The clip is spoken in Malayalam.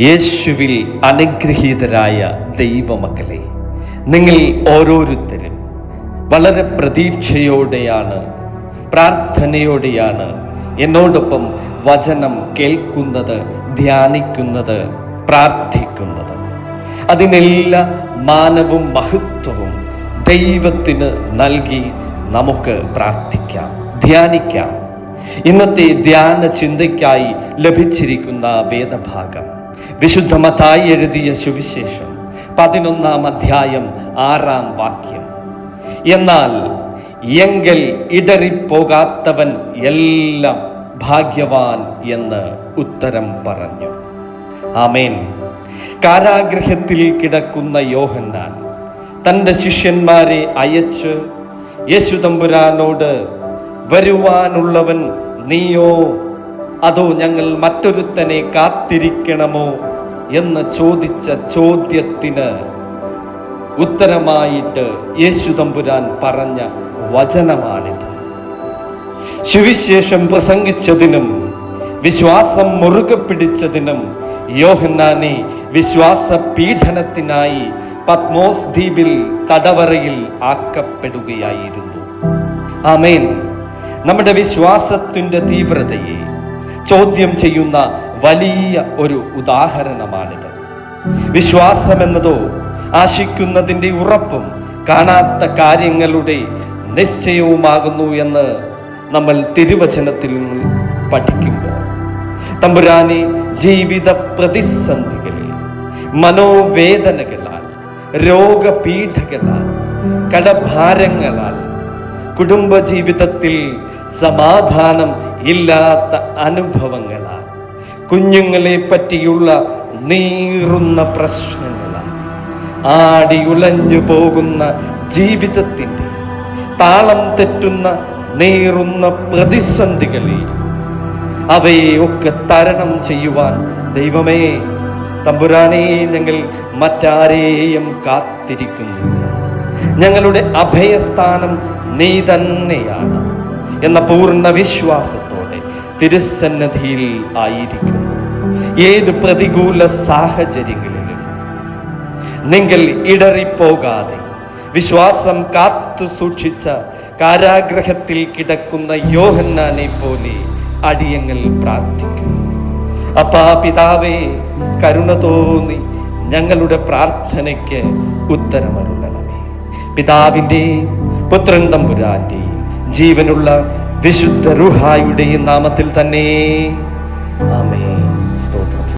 യേശുവിൽ അനുഗ്രഹീതരായ ദൈവമക്കളെ നിങ്ങൾ ഓരോരുത്തരും വളരെ പ്രതീക്ഷയോടെയാണ് പ്രാർത്ഥനയോടെയാണ് എന്നോടൊപ്പം വചനം കേൾക്കുന്നത് ധ്യാനിക്കുന്നത് പ്രാർത്ഥിക്കുന്നത്. അതിനെല്ലാ മാനവും മഹത്വവും ദൈവത്തിന് നൽകി നമുക്ക് പ്രാർത്ഥിക്കാം ധ്യാനിക്കാം. ഇന്നത്തെ ധ്യാന ചിന്തയ്ക്കായി ലഭിച്ചിരിക്കുന്ന വേദഭാഗം വിശുദ്ധമതായി എഴുതിയ സുവിശേഷം പതിനൊന്നാം അധ്യായം ആറാം വാക്യം. എന്നാൽ എങ്കിൽ ഇടറിപ്പോകാത്തവൻ എല്ലാം ഭാഗ്യവാൻ എന്ന് ഉത്തരം പറഞ്ഞു. ആമേൻ. കാരാഗ്രഹത്തിൽ കിടക്കുന്ന യോഹന്നാൻ തന്റെ ശിഷ്യന്മാരെ അയച്ച് യേശുതമ്പുരാനോട് വരുവാനുള്ളവൻ നീയോ? അതോ ഞങ്ങൾ മറ്റൊരുത്തനെ കാത്തിരിക്കണമോ എന്ന് ചോദിച്ച ചോദ്യത്തിന് ഉത്തരമായിട്ട് യേശുതമ്പുരാൻ പറഞ്ഞ വചനമാണിത്. സുവിശേഷം പ്രസംഗിച്ചതിനും വിശ്വാസം മുറുകെ പിടിച്ചതിനും യോഹന്നാനെ വിശ്വാസ പീഡനത്തിനായി പത്മോസ് ദ്വീപിൽ തടവറയിൽ ആക്കപ്പെടുകയായിരുന്നു. ആമേൻ. നമ്മുടെ വിശ്വാസത്തിന്റെ തീവ്രതയെ ചോദ്യം ചെയ്യുന്ന വലിയ ഒരു ഉദാഹരണമാണിത്. വിശ്വാസമെന്നതോ ആശിക്കുന്നതിന്റെ ഉറപ്പും കാണാത്ത കാര്യങ്ങളുടെ നിശ്ചയവുമാകുന്നു എന്ന് നമ്മൾ തിരുവചനത്തിൽ പഠിക്കുമ്പോൾ. തമ്പുരാനെ ജീവിത പ്രതിസന്ധികളിൽ മനോവേദനകളാൽ രോഗപീഠകളാൽ കടഭാരങ്ങളാൽ കുടുംബജീവിതത്തിൽ സമാധാനം ഇല്ലാത്ത അനുഭവങ്ങളാൽ കുഞ്ഞുങ്ങളെ പറ്റിയുള്ള നീറുന്ന പ്രശ്നങ്ങളാൽ ആടി ഉലഞ്ഞു പോകുന്ന ജീവിതത്തിന്റെ താളം തെറ്റുന്ന നീറുന്ന പ്രതിസന്ധികളെ അവയെ ഒക്കെ തരണം ചെയ്യുവാൻ ദൈവമേ തമ്പുരാനെ ഞങ്ങൾ മറ്റാരെയും കാത്തിരിക്കുന്നില്ല. ഞങ്ങളുടെ അഭയസ്ഥാനം നീ തന്നെയാണ്. എന്ന പൂർണ വിശ്വാസത്തോടെ തിരുസന്നധിയിൽ ആയിരിക്കുന്നു. ഏത് പ്രതികൂല സാഹചര്യങ്ങളിലും നിങ്ങൾ ഇടറിപ്പോകാതെ വിശ്വാസം കാത്തു സൂക്ഷിച്ച കാരാഗ്രഹത്തിൽ കിടക്കുന്ന യോഹന്നാനെ പോലെ അടിയങ്ങൾ പ്രാർത്ഥിക്കുന്നു. അപ്പാ പിതാവേ കരുണ തോന്നി ഞങ്ങളുടെ പ്രാർത്ഥനയ്ക്ക് ഉത്തരമരുളണമേ. പിതാവിന്റെയും പുത്രൻ തമ്പുരാന്റെയും ജീവനുള്ള വിശുദ്ധ റുഹായുടെയും നാമത്തിൽ തന്നെ. ആമേ